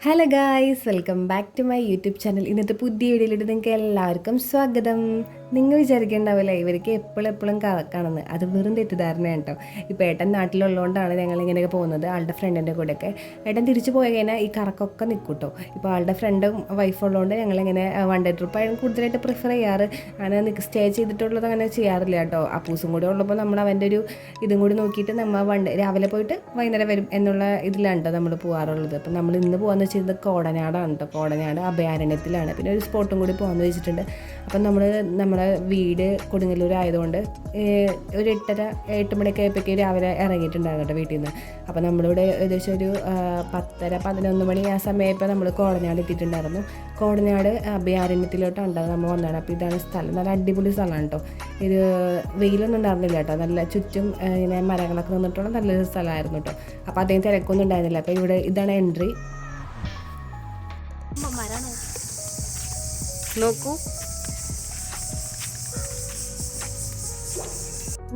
Hello guys welcome back to my YouTube channel ഇന്നത്തെ പുതിയ വീഡിയോയിലോട്ട് നിങ്ങൾക്ക് എല്ലാവർക്കും സ്വാഗതം. നിങ്ങൾ വിചാരിക്കേണ്ടാവില്ല ഇവർക്ക് എപ്പോഴും എപ്പോഴും കറക്കാണെന്ന് അത് വെറും തെറ്റിദ്ധാരണയാണ് കേട്ടോ. ഇപ്പോൾ ഏട്ടൻ നാട്ടിലുള്ളതുകൊണ്ടാണ് ഞങ്ങൾ ഇങ്ങനെയൊക്കെ പോകുന്നത് ആളുടെ ഫ്രണ്ടിന്റെ കൂടെയൊക്കെ. ഏട്ടൻ തിരിച്ചു പോയി കഴിഞ്ഞാൽ ഈ കറക്കൊക്കെ നിൽക്കും കേട്ടോ ഇപ്പോൾ ആളുടെ ഫ്രണ്ടും വൈഫുള്ളതുകൊണ്ട് ഞങ്ങളിങ്ങനെ വൺ ഡേ ട്രിപ്പ് ആയാലും കൂടുതലായിട്ട് പ്രിഫർ ചെയ്യാറ്. അങ്ങനെ സ്റ്റേ ചെയ്തിട്ടുള്ളത് അങ്ങനെ ചെയ്യാറില്ല കേട്ടോ. അപ്പൂസും കൂടെ ഉള്ളപ്പോൾ നമ്മൾ അവന്റെ ഒരു ഇതും കൂടി നോക്കിയിട്ട് നമ്മൾ വൺ രാവിലെ പോയിട്ട് വൈകുന്നേരം വരും എന്നുള്ള ഇതിലാണ് കേട്ടോ നമ്മൾ പോകാറുള്ളത് അപ്പം നമ്മൾ ഇന്ന് പോകാമെന്ന് വെച്ചിരുന്നത് കോടനാടാണ് കേട്ടോ കോടനാട് അഭയാരണ്യത്തിലാണ്. പിന്നെ ഒരു സ്പോട്ടും കൂടി പോകാമെന്ന് വെച്ചിട്ടുണ്ട്. അപ്പം നമ്മൾ നമ്മളെ വീട് കൊടുങ്ങല്ലൂർ ആയതുകൊണ്ട് ഒരു എട്ടര എട്ട് മണിയൊക്കെ ആയപ്പോഴേക്കും രാവിലെ ഇറങ്ങിയിട്ടുണ്ടായിരുന്നു കേട്ടോ വീട്ടിൽ നിന്ന്. അപ്പോൾ നമ്മളിവിടെ ഏകദേശം ഒരു പത്തര പതിനൊന്ന് മണി ആ സമയത്ത് നമ്മൾ കോടനാട് എത്തിയിട്ടുണ്ടായിരുന്നു. കോടനാട് അഭയാരണ്യത്തിലോട്ടാണ് നമ്മൾ വന്നതാണ് അപ്പോൾ ഇതാണ് സ്ഥലം. നല്ല അടിപൊളി സ്ഥലമാണ് കേട്ടോ. ഇത് വെയിലൊന്നും ഉണ്ടായിരുന്നില്ല കേട്ടോ. നല്ല ചുറ്റും ഇങ്ങനെ മരങ്ങളൊക്കെ നിന്നിട്ടുള്ള നല്ലൊരു സ്ഥലമായിരുന്നു കേട്ടോ. അപ്പോൾ അദ്ദേഹം തിരക്കൊന്നും ഉണ്ടായിരുന്നില്ല. അപ്പോൾ ഇവിടെ ഇതാണ് എൻട്രി. നോക്കൂ.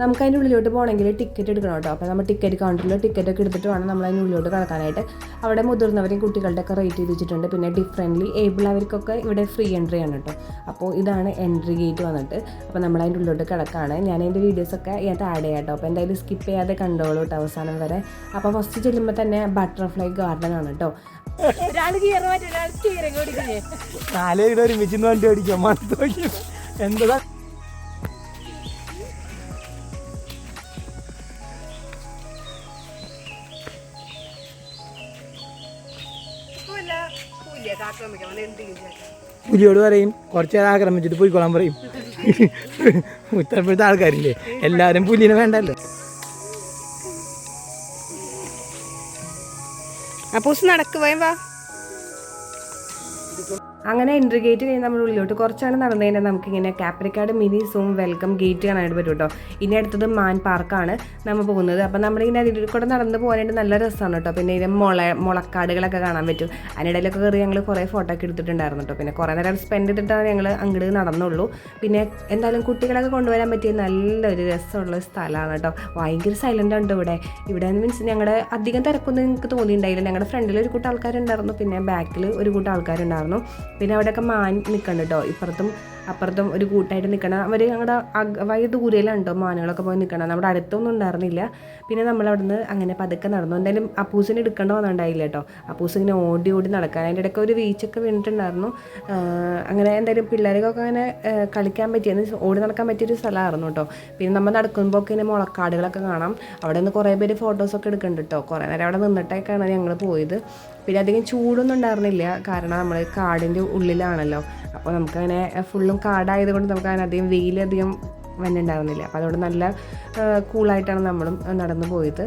നമുക്ക് അതിന്റെ ഉള്ളിലോട്ട് പോകണമെങ്കിൽ ടിക്കറ്റ് എടുക്കണം കേട്ടോ. അപ്പോൾ നമ്മൾ ടിക്കറ്റ് കൗണ്ടറിൽ ടിക്കറ്റ് ഒക്കെ എടുത്തിട്ട് വേണം നമ്മൾ അതിന്റെ ഉള്ളിലോട്ട് കടക്കാനായിട്ട്. അവിടെ മുതിർന്നവരെയും കുട്ടികളുടെ ഒക്കെ റേറ്റ് ചെയ്ത് വെച്ചിട്ടുണ്ട് പിന്നെ ഡിഫറെന്റ്ലി ഏബിൾ അവർക്കൊക്കെ ഇവിടെ ഫ്രീ എൻട്രി ആണ് കേട്ടോ. അപ്പോൾ ഇതാണ് എൻട്രി ഗേറ്റ് വന്നിട്ട്. അപ്പോൾ നമ്മൾ അതിന്റെ ഉള്ളിലോട്ട് കിടക്കാണ്. ഞാൻ അതിന്റെ വീഡിയോസൊക്കെ ഇതിനകത്ത് ആഡ് ചെയ്യാം കേട്ടോ. അപ്പോൾ എന്തായാലും സ്കിപ്പ് ചെയ്യാതെ കണ്ടോളൂ കേട്ടോ അവസാനം വരെ. അപ്പോൾ ഫസ്റ്റ് ചെല്ലുമ്പോൾ തന്നെ ബട്ടർഫ്ലൈ ഗാർഡൻ ആണ് കേട്ടോ. ഒരാൾ ഒരുമിച്ച് വണ്ടി ഓടിക്കാം. മണത്ത് എന്താ പുലിയോട് പറയും കുറച്ച് നേരം ആക്രമിച്ചിട്ട് പോയിക്കോളാൻ പറയും. ഉത്തരപ്പെടുത്ത ആൾക്കാരില്ലേ? എല്ലാരും പുലിനെ വേണ്ടല്ലോ. അപ്പൂസ് നടക്കുവേം വാ. അങ്ങനെ എൻട്രി ഗേറ്റ് കഴിഞ്ഞ് നമ്മൾ ഉള്ളിലോട്ട് കുറച്ചാണ് നടന്നു കഴിഞ്ഞാൽ നമുക്കിങ്ങനെ Kaprikad mini zoo welcome gate കാണാനായിട്ട് പറ്റും കേട്ടോ ഇനി അടുത്തത് മാൻ പാർക്കാണ് നമ്മൾ പോകുന്നത്. അപ്പം നമ്മളിങ്ങനെ അതിൽ കൂടെ നടന്ന് പോകാനായിട്ട് നല്ല രസമാണ് കേട്ടോ പിന്നെ ഇതിന്റെ മുള മുളക്കാടുകളൊക്കെ കാണാൻ പറ്റും. അതിനിടയിലൊക്കെ കയറി ഞങ്ങൾ കുറേ ഫോട്ടോ ഒക്കെ എടുത്തിട്ടുണ്ടായിരുന്നു കേട്ടോ പിന്നെ കുറേ നേരം സ്പെൻഡ് ചെയ്തിട്ടാണ് ഞങ്ങൾ അങ്ങോട്ട് നടന്നുള്ളൂ. പിന്നെ എന്തായാലും കുട്ടികളൊക്കെ കൊണ്ടുവരാൻ പറ്റിയ നല്ലൊരു രസമുള്ള സ്ഥലമാണ് കേട്ടോ ഭയങ്കര സൈലന്റ് ഉണ്ട് ഇവിടെ. ഇവിടെ മീൻസ് ഞങ്ങളുടെ അധികം തിരക്കൊന്നും നിങ്ങൾക്ക് തോന്നിയിട്ടുണ്ടായില്ല. ഞങ്ങളുടെ ഫ്രണ്ടിൽ ഒരു കൂട്ടം ആൾക്കാരുണ്ടായിരുന്നു. പിന്നെ ബാക്കിൽ ഒരു കൂട്ടം ആൾക്കാരുണ്ടായിരുന്നു. പിന്നെ അവിടെയൊക്കെ മാൻ നിൽക്കുന്നുണ്ട് കേട്ടോ ഇപ്പുറത്തും അപ്പുറത്തും ഒരു കൂട്ടായിട്ട് നിൽക്കണം അവർ ഞങ്ങളുടെ വഴി ദൂരയിലാണ് മാനുകളൊക്കെ പോയി നിൽക്കണം നമ്മുടെ അടുത്തൊന്നും ഉണ്ടായിരുന്നില്ല. പിന്നെ നമ്മൾ അവിടുന്ന് അങ്ങനെ പതുക്കെ നടന്നു. എന്തായാലും അപ്പൂസിനെ എടുക്കേണ്ട വന്നുണ്ടായില്ല കേട്ടോ അപ്പൂസ് ഇങ്ങനെ ഓടി ഓടി നടക്കാൻ. അതിന്റെ ഇടയ്ക്ക് ഒരു വീച്ചൊക്കെ വീണിട്ടുണ്ടായിരുന്നു. അങ്ങനെ എന്തായാലും പിള്ളേർക്കൊക്കെ അങ്ങനെ കളിക്കാൻ പറ്റിയ ഓടി നടക്കാൻ പറ്റിയൊരു സ്ഥലമായിരുന്നു കേട്ടോ പിന്നെ നമ്മൾ നടക്കുമ്പോൾ ഒക്കെ ഇങ്ങനെ മുളക്കാടുകളൊക്കെ കാണാം. അവിടെ നിന്ന് കുറേ പേര് ഫോട്ടോസൊക്കെ എടുക്കുന്നുണ്ട് കേട്ടോ കുറേ നേരം അവിടെ നിന്നിട്ടൊക്കെയാണ് ഞങ്ങൾ പോയത്. പിന്നെ അധികം ചൂടൊന്നും ഉണ്ടായിരുന്നില്ല. കാരണം നമ്മൾ കാടിന്റെ ഉള്ളിലാണല്ലോ. അപ്പോൾ നമുക്കങ്ങനെ ഫുള്ളും കാടായതുകൊണ്ട് നമുക്ക് അതിനധികം വെയിലധികം വന്നിട്ടുണ്ടായിരുന്നില്ല. അപ്പോൾ അതുകൊണ്ട് നല്ല കൂളായിട്ടാണ് നമ്മളും നടന്നു പോയത്.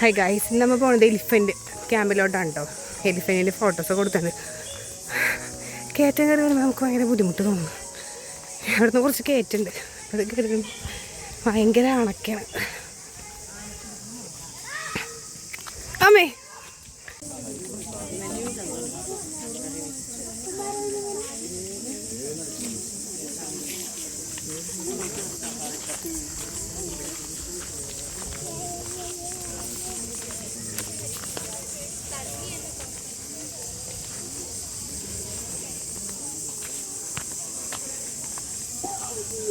ഹായ് ഗൈസ് നമ്മൾ പോണത് എലിഫന്റ് ക്യാമ്പിലോട്ടാണ് കേട്ടോ എലിഫന്റിന്റെ ഫോട്ടോസ് കൊടുത്തത്. കയറ്റം കയറി വരുമ്പോൾ നമുക്ക് ഭയങ്കര ബുദ്ധിമുട്ട് തോന്നുന്നു അവിടുന്ന് കുറച്ച് കയറ്റുണ്ട് അത് കയറി ഭയങ്കര അണക്കാണ്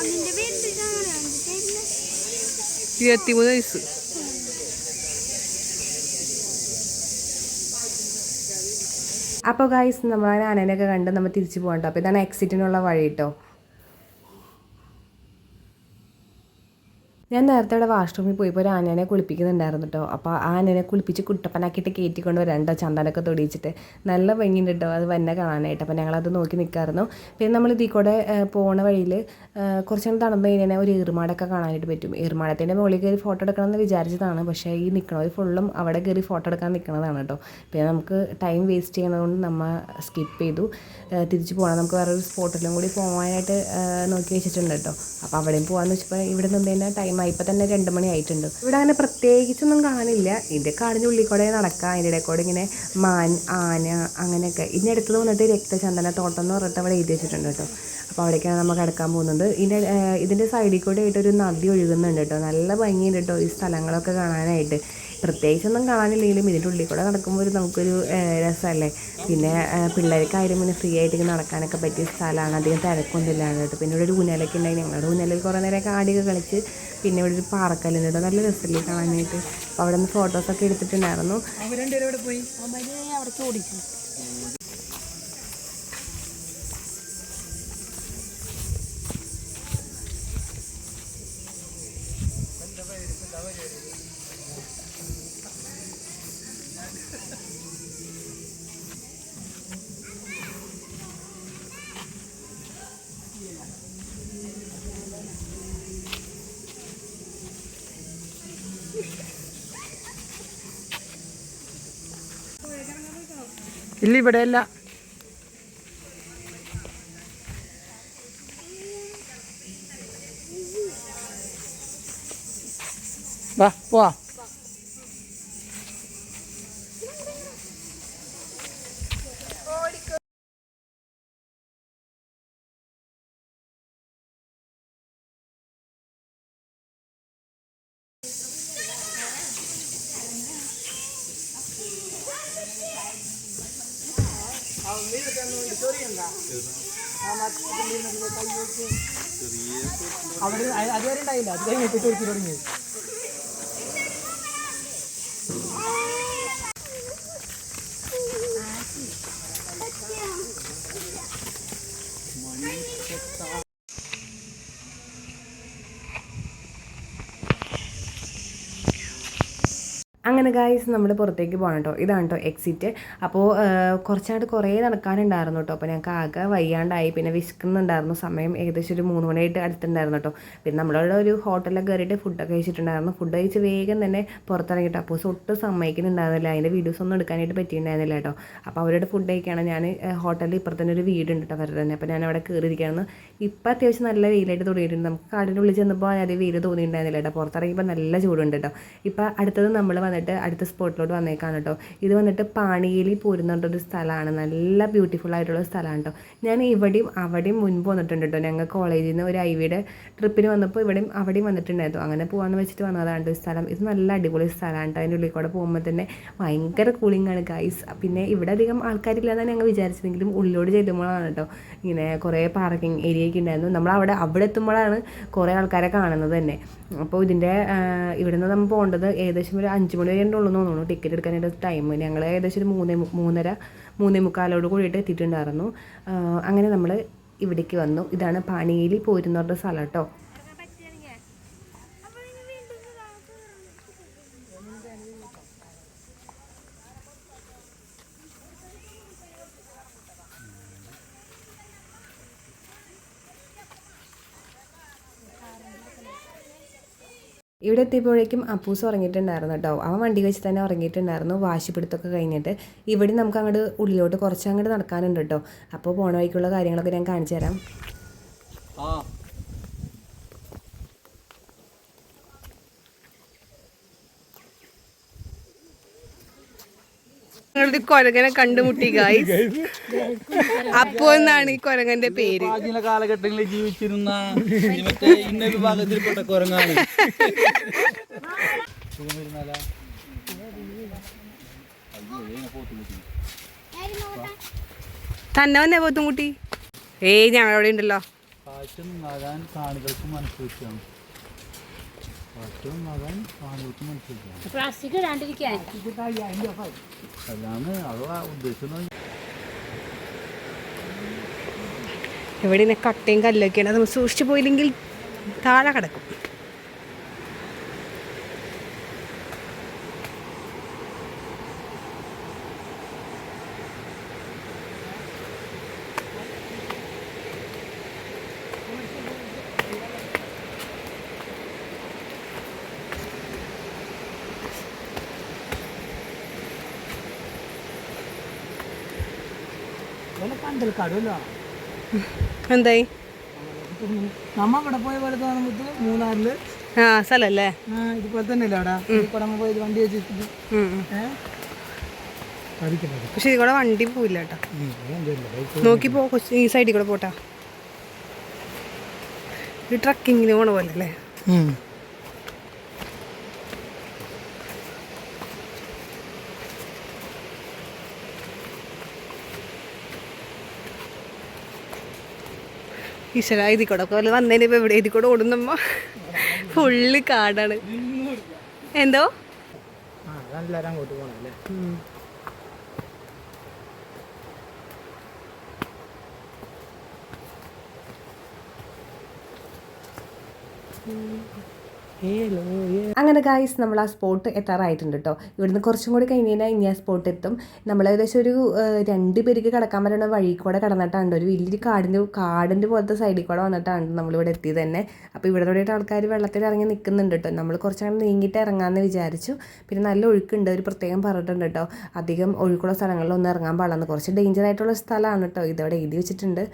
അതിന്റെ പേര് ഇരുപത്തിമൂന്ന് വയസ്സ്. അപ്പോൾ ഗൈസ് നമ്മൾ ആനേനെയൊക്കെ കണ്ട് നമ്മൾ തിരിച്ചു പോകണ്ടോ അപ്പോൾ ഇതാണ് എക്സിറ്റിനുള്ള വഴി കേട്ടോ ഞാൻ നേരത്തെ ഇവിടെ വാഷ്റൂമിൽ പോയപ്പോൾ ഒരു ആനേനെ കുളിപ്പിക്കുന്നുണ്ടായിരുന്നു കേട്ടോ അപ്പോൾ ആ ആനേനെ കുളിപ്പിച്ച് കുട്ടപ്പനാക്കിയിട്ട് കയറ്റിക്കൊണ്ട് വരാം കേട്ടോ ചന്ദനൊക്കെ തൊടിയിച്ചിട്ട്. നല്ല ഭംഗിയുണ്ട് കേട്ടോ അത് വന്നെ കാണാനായിട്ട്. അപ്പോൾ ഞങ്ങളത് നോക്കി നിൽക്കായിരുന്നു പിന്നെ നമ്മൾ ഇതിൽ കൂടെ പോണ വഴിയിൽ കുറച്ച് നടന്നു കഴിഞ്ഞാൽ ഒരു ഈർമാടൊക്കെ കാണാനായിട്ട് പറ്റും. ഈർമാടത്തിന്റെ മുകളിൽ കയറി ഫോട്ടോ എടുക്കണം എന്ന് വിചാരിച്ചതാണ്. പക്ഷേ ഈ നിൽക്കണവർ ഫുള്ളും അവിടെ കയറി ഫോട്ടോ എടുക്കാൻ നിൽക്കണതാണ് കേട്ടോ പിന്നെ നമുക്ക് ടൈം വേസ്റ്റ് ചെയ്യണതുകൊണ്ട് നമ്മൾ സ്കിപ്പ് ചെയ്തു. തിരിച്ചു പോകണം നമുക്ക് വേറൊരു സ്പോട്ടിലും കൂടി പോകാനായിട്ട് നോക്കി വെച്ചിട്ടുണ്ട് കേട്ടോ അപ്പോൾ അവിടെയും പോകാമെന്ന് വെച്ചപ്പോൾ ഇവിടെ നിന്ന് തന്നെ ടൈം ആയിപ്പോൾ തന്നെ രണ്ട് മണി ആയിട്ടുണ്ട് ഇവിടെ അങ്ങനെ പ്രത്യേകിച്ചൊന്നും കാണില്ല. ഇതിന്റെ കാടിന്റെ ഉള്ളിൽ കൂടെ നടക്കാം. അതിന്റെ ഇടയിൽ കൂടെ ഇങ്ങനെ മാൻ ആന അങ്ങനെയൊക്കെ. ഇതിന്റെ അടുത്ത് വന്നിട്ട് രക്തചന്ദന തോട്ടം എന്ന് പറഞ്ഞിട്ട് അവിടെ എഴുതി വെച്ചിട്ടുണ്ട് കേട്ടോ. അപ്പോൾ അവിടേക്കാണ് നമ്മൾ കിടക്കാൻ പോകുന്നത്. ഇതിന്റെ ഇതിന്റെ സൈഡിൽ കൂടെ ആയിട്ട് ഒരു നദി ഒഴുകുന്നുണ്ട് കേട്ടോ. നല്ല ഭംഗിയുണ്ട് കേട്ടോ ഈ സ്ഥലങ്ങളൊക്കെ കാണാനായിട്ട്. പ്രത്യേകിച്ചൊന്നും കാണാനില്ലെങ്കിലും ഇതിന്റെ ഉള്ളിൽ കൂടെ നടക്കുമ്പോൾ ഒരു നമുക്കൊരു രസമല്ലേ? പിന്നെ പിള്ളേർക്കായാലും പിന്നെ ഫ്രീ ആയിട്ട് ഇങ്ങനെ നടക്കാനൊക്കെ പറ്റിയ സ്ഥലമാണ്. അധികം തിരക്കൊന്നും ഇല്ലാണ്ട് കേട്ടോ പിന്നെ ഇവിടെ ഒരു ഊനലൊക്കെ ഉണ്ടായി. ഞങ്ങളുടെ ഊനലിൽ കുറേ നേരമൊക്കെ ആടിയൊക്കെ കളിച്ച് പിന്നെ ഇവിടെ ഒരു പാറക്കല്ലുണ്ട് കേട്ടോ നല്ല രസമല്ലേ കാണാനായിട്ട്. അപ്പോൾ അവിടെ നിന്ന് ഫോട്ടോസൊക്കെ എടുത്തിട്ടുണ്ടായിരുന്നു. പോയി? അവിടെ ഓടിച്ചു. ഇല്ല ഇവിടെ അല്ല. വാ പോവാ. അവിടെ അതുവരെ ഉണ്ടായില്ല. അത് കഴിഞ്ഞിട്ട് തുടങ്ങി അങ്ങനെ ഗായ്സ് നമ്മൾ പുറത്തേക്ക് പോകണം കേട്ടോ ഇതാണ് കേട്ടോ എക്സിറ്റ് അപ്പോൾ കുറച്ചായിട്ട് കുറേ നടക്കാനുണ്ടായിരുന്നു കേട്ടോ അപ്പോൾ ഞങ്ങൾക്ക് ആകെ വയ്യാണ്ടായി. പിന്നെ വിശക്കുന്നുണ്ടായിരുന്നു. സമയം ഏകദേശം ഒരു മൂന്ന് മണിയായിട്ട് അടുത്തുണ്ടായിരുന്നു കേട്ടോ പിന്നെ നമ്മളവിടെ ഒരു ഹോട്ടലിലൊക്കെ കയറിയിട്ട് ഫുഡൊക്കെ കഴിച്ചിട്ടുണ്ടായിരുന്നു. ഫുഡ് കഴിച്ച് വേഗം തന്നെ പുറത്തിറങ്ങിയിട്ട് അപ്പോൾ ഒട്ടും സമ്മതിക്കുന്നുണ്ടായിരുന്നില്ല. അതിന്റെ വീഡിയോസ് ഒന്നും എടുക്കാനായിട്ട് പറ്റിയിട്ടുണ്ടായിരുന്നില്ല കേട്ടോ അപ്പോൾ അവരുടെ ഫുഡ് കഴിക്കുകയാണ് ഞാൻ ഹോട്ടലിൽ ഇപ്പുറത്തന്നെ ഒരു വീടുണ്ട് കേട്ടോ അവരുടെ തന്നെ. അപ്പോൾ ഞാൻ അവിടെ കയറിയിരിക്കുകയാണ് ഇപ്പം അത്യാവശ്യം നല്ല വെയിലായിട്ട് തുടങ്ങിയിട്ടുണ്ട് നമുക്ക് കാടിന്റെ ഉള്ളിൽ ചെന്നപ്പോൾ അത് വെയിൽ തോന്നിയിട്ടുണ്ടായിരുന്നില്ല കേട്ടോ പുറത്തിറങ്ങിയപ്പോൾ നല്ല ചൂടുണ്ട് കേട്ടോ ഇപ്പം അടുത്തത് നമ്മൾ വന്നിട്ട് അടുത്ത സ്പോട്ടിലോട്ട് വന്നേക്കാണ് കേട്ടോ ഇത് വന്നിട്ട് പാണിയേലി പോരുന്നുള്ളൊരു സ്ഥലമാണ്. നല്ല ബ്യൂട്ടിഫുൾ ആയിട്ടുള്ള സ്ഥലമാണ് കേട്ടോ ഞാൻ ഇവിടെയും അവിടെയും മുൻപ് വന്നിട്ടുണ്ട് കേട്ടോ ഞങ്ങൾ കോളേജിൽ നിന്ന് ഒരു ഐവിയുടെ ട്രിപ്പിന് വന്നപ്പോൾ ഇവിടെയും അവിടെയും വന്നിട്ടുണ്ടായിരുന്നു. അങ്ങനെ പോകാമെന്ന് വെച്ചിട്ട് വന്നതാണ് ഈ സ്ഥലം. ഇത് നല്ല അടിപൊളി സ്ഥലമാണ് കേട്ടോ അതിന്റെ ഉള്ളിൽ കൂടെ പോകുമ്പോൾ തന്നെ ഭയങ്കര കൂളിംഗ് ആണ് ഗൈസ് പിന്നെ ഇവിടെ അധികം ആൾക്കാരില്ലാന്നാണ് ഞങ്ങൾ വിചാരിച്ചതെങ്കിലും ഉള്ളിലോട് ചെല്ലുമ്പോഴാണ് കേട്ടോ ഇങ്ങനെ കുറേ പാർക്കിംഗ് ഏരിയ ഒക്കെ ഉണ്ടായിരുന്നു. നമ്മൾ അവിടെ അവിടെ എത്തുമ്പോഴാണ് കുറേ ആൾക്കാരെ കാണുന്നത് തന്നെ. അപ്പോൾ ഇതിന്റെ ഇവിടെ നിന്ന് നമ്മൾ പോകേണ്ടത് ഏകദേശം ഒരു അഞ്ച് മണി ഉള്ളൂ എന്ന് തോന്നുന്നു. ടിക്കറ്റ് എടുക്കാനായിട്ട് ടൈം ഞങ്ങൾ ഏകദേശം ഒരു മൂന്നേ മൂന്നര മൂന്നേ മുക്കാലോട് കൂടിയിട്ട് എത്തിയിട്ടുണ്ടായിരുന്നു. അങ്ങനെ നമ്മൾ ഇവിടേക്ക് വന്നു. ഇതാണ് പാണിയേലി പോരുന്നവരുടെ സ്ഥലം കേട്ടോ ഇവിടെ എത്തിയപ്പോഴേക്കും അപ്പൂസ് ഉറങ്ങിയിട്ടുണ്ടായിരുന്നു കേട്ടോ. അവൻ വണ്ടി വെച്ച് തന്നെ ഉറങ്ങിയിട്ടുണ്ടായിരുന്നു. വാശിപ്പിടുത്തൊക്കെ കഴിഞ്ഞിട്ട് ഇവിടെ നമുക്ക് അങ്ങോട്ട് ഉള്ളിലോട്ട് കുറച്ച് അങ്ങോട്ട് നടക്കാനുണ്ട് കേട്ടോ. അപ്പോൾ പോണ വഴിക്കുള്ള കാര്യങ്ങളൊക്കെ ഞാൻ കാണിച്ചു തരാം. ഞങ്ങളൊരു കൊരങ്ങനെ കണ്ടുമുട്ടി ഗായ്സ് അപ്പോ എന്നാണ് ഈ കൊരങ്ങന്റെ പേര്? പ്രാചീന കാലഘട്ടങ്ങളിൽ ജീവിച്ചിരുന്ന മറ്റേ ഇന്ന വിഭാഗത്തിൽപ്പെട്ട കുരങ്ങാണ്. തന്നെ വന്നേ പോത്തുംകുട്ടി. ഏയ് ഞങ്ങളവിടെ ഉണ്ടല്ലോ. കാഴ്ച നന്നാകാൻ കാണികൾക്ക് മനസ്സിലാക്കുകയാണ് കാഴ്ച നന്നാകാൻ കാണികൾക്ക് മനസ്സിലാക്കുകയാണ് പ്ലാസ്റ്റിക് ഇടാണ്ടിരിക്കാൻ ഇവിടെ കട്ടയും കല്ലൊക്കെയാണ് അത് നമ്മൾ സൂക്ഷിച്ചു പോയില്ലെങ്കിൽ താഴെ കിടക്കും. എന്തായി? നമ്മ ഇവിടെ പോയ പോലെ തോന്നുമ്പോൾ മൂന്നാറിൽ. ആ സ്ഥലല്ലേ? ഇതുപോലെ തന്നെ അല്ലേ അവിടെ പോയി വണ്ടി വെച്ചിട്ട്. പക്ഷെ ഇതിൽ കൂടെ വണ്ടി പോവില്ല കേട്ടോ. നോക്കി പോ ഈ സൈഡിൽ കൂടെ പോട്ടാ. ഒരു ട്രക്കിങ്ങിന് പോണ പോലെ അല്ലേ? ഈശ്വര ഇതിൽ കൂടെ പോലെ വന്നതിന് ഇപ്പൊ ഇവിടെ ഇതിൽ കൂടെ ഓടുന്നമ്മ. ഫുള്ള് കാടാണ്. എന്തോ? അങ്ങോട്ട് പോകണല്ലേ അങ്ങനെ ഗായ്സ് നമ്മൾ ആ സ്പോട്ട് എത്താറായിട്ടുണ്ട് കേട്ടോ ഇവിടുന്ന് കുറച്ചും കൂടി കഴിഞ്ഞ് കഴിഞ്ഞാൽ ഇനി ആ സ്പോട്ട് എത്തും. നമ്മൾ ഏകദേശം ഒരു രണ്ട് പേർക്ക് കിടക്കാൻ പറ്റുന്ന വഴി കൂടെ കടന്നിട്ടാണ് ഒരു വലിയൊരു കാടിന്റെ കാടിന്റെ പോലത്തെ സൈഡിൽ കൂടെ വന്നിട്ടാണ് നമ്മളിവിടെ എത്തിയത് തന്നെ. അപ്പോൾ ഇവിടെ കൂടിയിട്ട് ആൾക്കാർ വെള്ളത്തിൽ ഇറങ്ങി നിൽക്കുന്നുണ്ട് കേട്ടോ നമ്മൾ കുറച്ചങ്ങനെ നീങ്ങിയിട്ട് ഇറങ്ങാമെന്ന് വിചാരിച്ചു. പിന്നെ നല്ല ഒഴുക്കുണ്ട് ഒരു പ്രത്യേകം പറഞ്ഞിട്ടുണ്ട് കേട്ടോ അധികം ഒഴുക്കുള്ള സ്ഥലങ്ങളിലൊന്നും ഇറങ്ങാൻ പാടില്ലെന്ന് കുറച്ച് ഡേഞ്ചർ ആയിട്ടുള്ള സ്ഥലമാണ് കേട്ടോ ഇതവിടെ എഴുതി വെച്ചിട്ടുണ്ട്.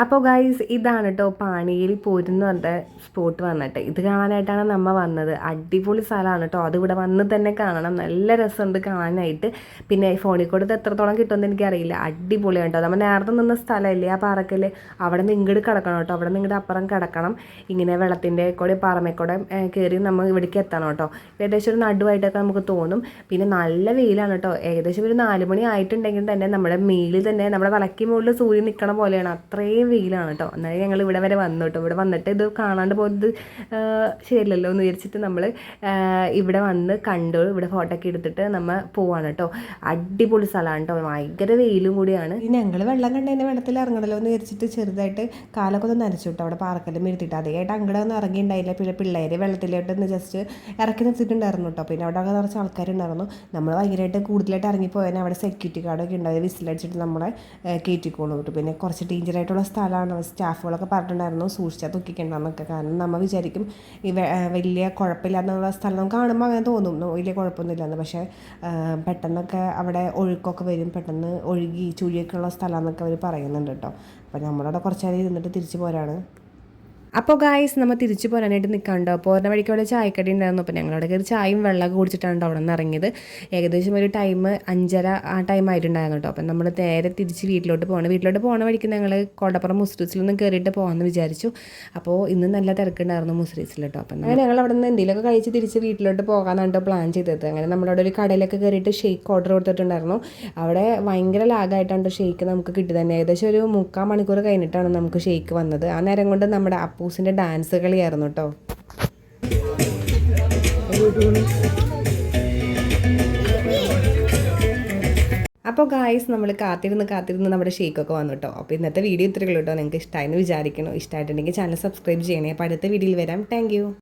അപ്പോൾ ഗൈസ് ഇതാണ് കേട്ടോ പാണിയിൽ പോരുന്ന പറഞ്ഞ സ്പോട്ട് വന്നിട്ട്. ഇത് കാണാനായിട്ടാണ് നമ്മ വന്നത്. അടിപൊളി സ്ഥലമാണ് കേട്ടോ അത് ഇവിടെ വന്ന് തന്നെ കാണണം. നല്ല രസമുണ്ട് കാണാനായിട്ട്. പിന്നെ ഫോണിൽ കൂടെ ഇത് എത്രത്തോളം കിട്ടുമെന്ന് എനിക്കറിയില്ല. അടിപൊളിയാണ് കേട്ടോ നമ്മൾ നേരത്തെ നിന്ന സ്ഥലമല്ലേ ആ പാറക്കൽ അവിടെ നിന്ന് ഇങ്ങോട്ട് കിടക്കണം കേട്ടോ അവിടെ നിന്ന് ഇങ്ങോട്ട് അപ്പുറം കിടക്കണം. ഇങ്ങനെ വെള്ളത്തിന്റെ കൂടെ പാറമേക്കൂടെ കയറി നമ്മൾ ഇവിടേക്ക് എത്തണം കേട്ടോ ഏകദേശം ഒരു നടുവായിട്ടൊക്കെ നമുക്ക് തോന്നും. പിന്നെ നല്ല വെയിലാണ് കേട്ടോ ഏകദേശം ഒരു നാല് മണി ആയിട്ടുണ്ടെങ്കിൽ തന്നെ നമ്മുടെ മേളിൽ തന്നെ നമ്മുടെ വിളക്കി മുകളിൽ സൂര്യൻ നിൽക്കണ പോലെയാണ്. അത്രയും വെയിലാണ് കേട്ടോ എന്നാലും ഞങ്ങൾ ഇവിടെ വരെ വന്നു കേട്ടോ ഇവിടെ വന്നിട്ട് ഇത് കാണാണ്ട് പോയത് ശരിയല്ലല്ലോ എന്ന് വിചാരിച്ചിട്ട് നമ്മൾ ഇവിടെ വന്ന് കണ്ടു. ഇവിടെ ഫോട്ടോ ഒക്കെ എടുത്തിട്ട് നമ്മൾ പോവാണ് കേട്ടോ അടിപൊളി സ്ഥലമാണ് കേട്ടോ ഭയങ്കര വെയിലും കൂടിയാണ്. ഞങ്ങൾ വെള്ളം കണ്ടതിന്റെ വെള്ളത്തിൽ ഇറങ്ങണല്ലോ എന്ന് വിചാരിച്ചിട്ട് ചെറുതായിട്ട് കാലൊക്കെ ഒന്ന് നനച്ചു കേട്ടോ അവിടെ പാർക്കെല്ലാം ഇരുത്തിയിട്ട് അതേയായിട്ട് അങ്ങടെ ഒന്നും ഇറങ്ങിയിട്ടുണ്ടായില്ല പിന്നെ പിള്ളേരെ വെള്ളത്തിലോട്ട് ഒന്ന് ജസ്റ്റ് ഇറക്കി നിർത്തിയിട്ടുണ്ടായിരുന്നു കേട്ടോ പിന്നെ അവിടെ നിറച്ച് ആൾക്കാരുണ്ടായിരുന്നു. നമ്മൾ ഭയങ്കരമായിട്ട് കൂടുതലായിട്ട് ഇറങ്ങിപ്പോയാൽ അവിടെ സെക്യൂരിറ്റി ഗാർഡൊക്കെ ഉണ്ടാവും വിസിലടിച്ചിട്ട് നമ്മളെ കയറ്റിക്കോളും കേട്ടോ പിന്നെ കുറച്ച് ഡേഞ്ചർ ആയിട്ടുള്ള സ്ഥലമാണ് സ്റ്റാഫുകളൊക്കെ പറഞ്ഞിട്ടുണ്ടായിരുന്നു. സൂക്ഷിച്ചാൽ തൂക്കിക്കണ്ടെന്നൊക്കെ കാരണം നമ്മൾ വിചാരിക്കും ഈ വലിയ കുഴപ്പമില്ലാന്നുള്ള സ്ഥലം കാണുമ്പോൾ അങ്ങനെ തോന്നും. വലിയ കുഴപ്പമൊന്നുമില്ലെന്ന്. പക്ഷേ പെട്ടെന്നൊക്കെ അവിടെ ഒഴുക്കൊക്കെ വരും. പെട്ടെന്ന് ഒഴുകി ചുഴിയൊക്കെ ഉള്ള സ്ഥലമെന്നൊക്കെ അവർ പറയുന്നുണ്ട് കേട്ടോ. അപ്പോൾ നമ്മളവിടെ കുറച്ച് നേരം ഇരുന്നിട്ട് തിരിച്ചു പോരാണ്. അപ്പോൾ ഗായ്സ് നമ്മൾ തിരിച്ചു പോരാനായിട്ട് നിൽക്കാണ്ടോ പോകുന്ന വഴിക്ക് അവിടെ ചായക്കടി ഉണ്ടായിരുന്നു. അപ്പോൾ ഞങ്ങളവിടെ കയറി ചായയും വെള്ളമൊക്കെ കുടിച്ചിട്ടാണ് അവിടെ നിന്ന് ഇറങ്ങിയത്. ഏകദേശം ഒരു ടൈം അഞ്ചര ആ ടൈം ആയിട്ടുണ്ടായിരുന്നു കേട്ടോ. അപ്പം നമ്മൾ നേരെ തിരിച്ച് വീട്ടിലോട്ട് പോകണം വീട്ടിലോട്ട് പോകുന്ന വഴിക്ക് ഞങ്ങൾ കോടപ്പുറം മുസ്രീസിൽ നിന്ന് കയറിയിട്ട് പോകാമെന്ന് വിചാരിച്ചു. അപ്പോൾ ഇന്ന് നല്ല തിരക്കുണ്ടായിരുന്നു മുസ്രീസിൽ കേട്ടോ. അപ്പം അങ്ങനെ ഞങ്ങൾ അവിടെ നിന്ന് എന്തെങ്കിലുമൊക്കെ കഴിച്ച് തിരിച്ച് വീട്ടിലോട്ട് കേട്ടോ പ്ലാൻ ചെയ്തത്. അങ്ങനെ നമ്മളവിടെ ഒരു കടയിലൊക്കെ കയറിയിട്ട് ഷേക്ക് ഓർഡർ കൊടുത്തിട്ടുണ്ടായിരുന്നു. അവിടെ ഭയങ്കര ലാഗായിട്ടാണ് ഷേക്ക് നമുക്ക് കിട്ടിയത് തന്നെ. ഏകദേശം ഒരു മുക്കാൽ മണിക്കൂർ കഴിഞ്ഞിട്ടാണ് നമുക്ക് ഷേക്ക് വന്നത്. ആ നേരം കൊണ്ട് നമ്മുടെ അപ്പൂസിന്റെ ഡാൻസ് കളിയായിരുന്നു കേട്ടോ അപ്പോൾ ഗായ്സ് നമ്മൾ കാത്തിരുന്ന് കാത്തിരുന്ന് നമ്മുടെ ഷേക്കൊക്കെ വന്നു കേട്ടോ അപ്പോൾ ഇന്നത്തെ വീഡിയോ ഇത്രയുള്ളൂ കേട്ടോ നിങ്ങൾക്ക് ഇഷ്ടമായെന്ന് വിചാരിക്കണം ഇഷ്ടമായിട്ടുണ്ടെങ്കിൽ ചാനൽ സബ്സ്ക്രൈബ് ചെയ്യണേ. അപ്പോൾ അടുത്ത വീഡിയോയിൽ വരാം. താങ്ക്